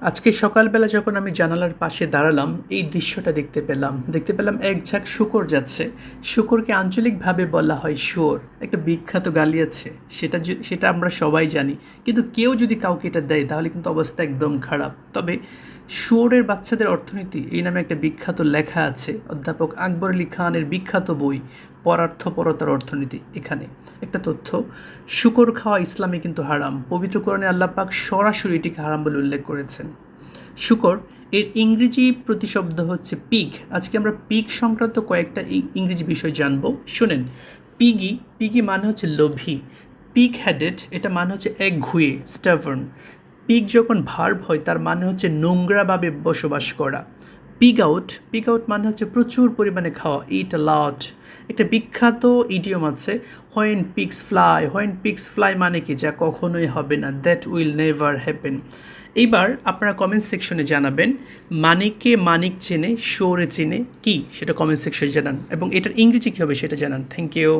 আজকে সকালবেলা যখন আমি জানালার পাশে দাঁড়ালাম, এই দৃশ্যটা দেখতে পেলাম। দেখতে পেলাম এক ঝাঁক শুকর যাচ্ছে। শুকরকে আঞ্চলিকভাবে বলা হয় শুয়োর। একটা বিখ্যাত গালি আছে। সেটা সেটা আমরা সবাই জানি। কিন্তু কেউ যদি কাউকে এটা দেয়, তাহলে কিন্তু অবস্থা একদম খারাপ। তবে শুয়োরের বাচ্চাদের অর্থনীতি, এই নামে একটা বিখ্যাত লেখা আছে। অধ্যাপক আকবর আলী খানের বিখ্যাত বই পরার্থপরতার অর্থনীতি এখানে। একটা তথ্য, শুকর খাওয়া ইসলামে কিন্তু হারাম। পবিত্র কোরআনে আল্লাহ পাক সরাসরি এটিকে হারাম বলে উল্লেখ করেছেন। শুকর, এর ইংরেজি প্রতিশব্দ হচ্ছে পিগ আজকে আমরা পিগ সংক্রান্ত কয়েকটা ইংরেজি বিষয় জানব। শুনেন পিগি পিগি মানে হচ্ছে লোভী। পিগ হেডেড এটা মানে হচ্ছে এক ঘুয়ে স্টাভার্ন পিগ যখন ভার্ব হয়, তার মানে হচ্ছে নোংরাভাবে বসবাস করা। পিগ আউট পিগ আউট মানে হচ্ছে প্রচুর পরিমাণে খাওয়া ইট লট একটা বিখ্যাত ইডিয়ম আছে when pigs fly when pigs fly মানে কি? যা কখনোই হবে না দ্যাট উইল নেভার হ্যাপেন এইবার আপনারা কমেন্ট সেকশনে জানাবেন, মানিককে মানিক চেনে, শোরে চেনে কি? সেটা কমেন্ট সেকশনে জানান এবং এটার ইংরেজি কী হবে সেটা জানান। Thank you